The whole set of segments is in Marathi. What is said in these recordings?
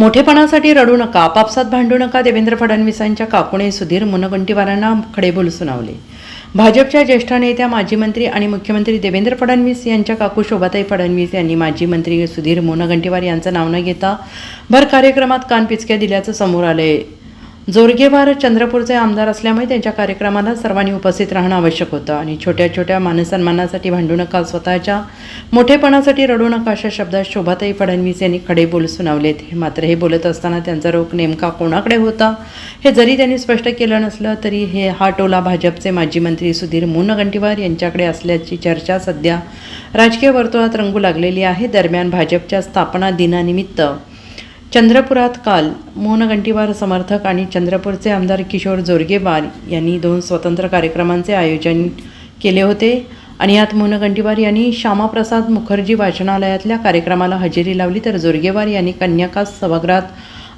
मोठेपणासाठी रडू नका आपापसात भांडू नका देवेंद्र फडणवीसांच्या काकुणे सुधीर मुनगंटीवारांना खडेबोल सुनावले. भाजपच्या ज्येष्ठ नेत्या माजी मंत्री आणि मुख्यमंत्री देवेंद्र फडणवीस यांच्या काकू शोभाताई फडणवीस यांनी माजी मंत्री सुधीर मुनगंटीवार यांचं नाव न घेता भर कार्यक्रमात कानपिचक्या दिल्याचं समोर आलंय. जोरगेवार चंद्रपूरचे आमदार असल्यामुळे त्यांच्या कार्यक्रमाला सर्वांनी उपस्थित राहणं आवश्यक होतं. आणि छोट्या छोट्या मानसन्मानासाठी भांडू नका स्वतःच्या मोठेपणासाठी रडू नका अशा शब्दात शोभाताई फडणवीस यांनी खडे बोल सुनावलेत. हे मात्र हे बोलत असताना त्यांचा रोख नेमका कोणाकडे होता हे जरी त्यांनी स्पष्ट केलं नसलं तरी हे हा टोला भाजपचे माजी मंत्री सुधीर मुनगंटीवार यांच्याकडे असल्याची चर्चा सध्या राजकीय वर्तुळात रंगू लागलेली आहे. दरम्यान भाजपच्या स्थापना दिनानिमित्त चंद्रपुरात काल मोहनगंटीवार समर्थक आणि चंद्रपूरचे आमदार किशोर जोरगेवार यांनी दोन स्वतंत्र कार्यक्रमांचे आयोजन केले होते. आणि यात मोहनगंटीवार यांनी श्यामाप्रसाद मुखर्जी वाचनालयातल्या कार्यक्रमाला हजेरी लावली तर जोरगेवार यांनी कन्याका सभागृहात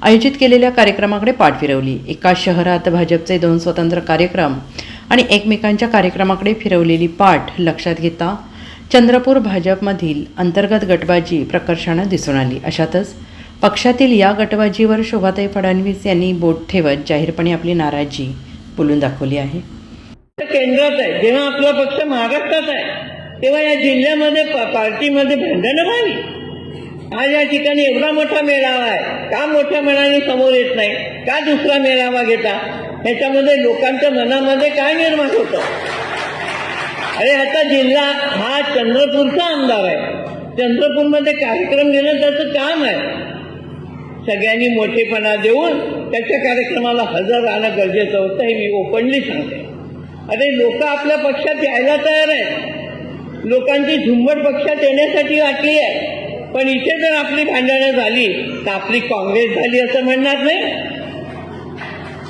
आयोजित केलेल्या कार्यक्रमाकडे पाठ फिरवली. एका शहरात भाजपचे दोन स्वतंत्र कार्यक्रम आणि एकमेकांच्या कार्यक्रमाकडे फिरवलेली पाठ लक्षात घेता चंद्रपूर भाजपमधील अंतर्गत गटबाजी प्रकर्षानं दिसून आली. अशातच पक्षातील या गटबाजीवर शोभाताई फडणवीस यांनी बोट ठेवत जाहीरपणे आपली नाराजी बोलून दाखवली आहे. केंद्रात आहे. जेव्हा आपला पक्ष महाराष्ट्रात आहे तेव्हा या जिल्ह्यामध्ये पार्टीमध्ये भांडणं व्हावी. आज या ठिकाणी एवढा मोठा मेळावा आहे. का मोठ्या मनाने समोर येत नाही? का दुसरा मेळावा घेता? ह्याच्यामध्ये लोकांच्या मनामध्ये काय निर्माण होतं? अरे आता जिल्हा हा चंद्रपूरचा आमदार आहे. चंद्रपूरमध्ये कार्यक्रम घेणं त्याचं काम आहे. सगळ्यांनी मोठेपणा देऊन त्याच्या कार्यक्रमाला हजर राहणं गरजेचं होतं हे मी ओपनली सांगते. अरे लोक आपल्या पक्षात यायला तयार आहेत. लोकांची झुंबड पक्षात येण्यासाठी वाटली आहे. पण इथे जर आपली भांडणं झाली तर आपली काँग्रेस झाली असं म्हणणार नाही.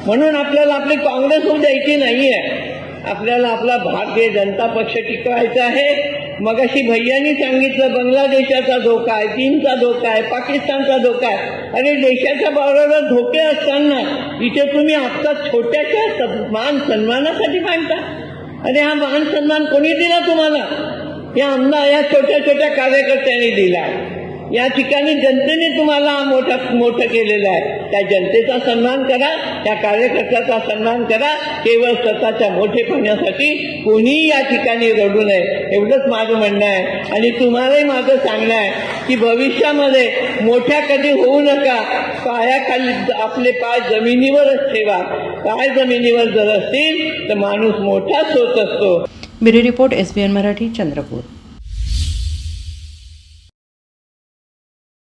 म्हणून आपल्याला आपली काँग्रेस होऊ द्यायची नाही आहे आपल्याला आपला भारतीय जनता पक्ष टिकवायचा आहे. मगाशी भैयानी सांगितलं बांगलादेशाचा धोका आहे चीनचा धोका आहे पाकिस्तानचा धोका आहे. अरे देशाच्या बावराला धोके असताना इथे तुम्ही आत्ता छोट्याशा स- मान सन्मानासाठी मांडता? अरे हा मान सन्मान कोणी दिला तुम्हाला? या आमदार या छोट्या छोट्या कार्यकर्त्यांनी दिला. या ठिकाणी जनतेने तुम्हाला मोठा मोठं केलेलं आहे. त्या जनतेचा सन्मान करा त्या कार्यकर्त्याचा सन्मान करा. केवळ स्वतःच्या मोठेपणासाठी कोणीही या ठिकाणी रडू नये. एवढंच माझं म्हणणं आहे. आणि तुम्हालाही माझं सांगणं आहे की भविष्यामध्ये मोठ्या कधी होऊ नका. पायाखाली आपले पाय जमिनीवरच ठेवा. पाय जमिनीवर जर असतील तर माणूस मोठाच होत असतो. Bureau report S B N Marathi Chandrapur.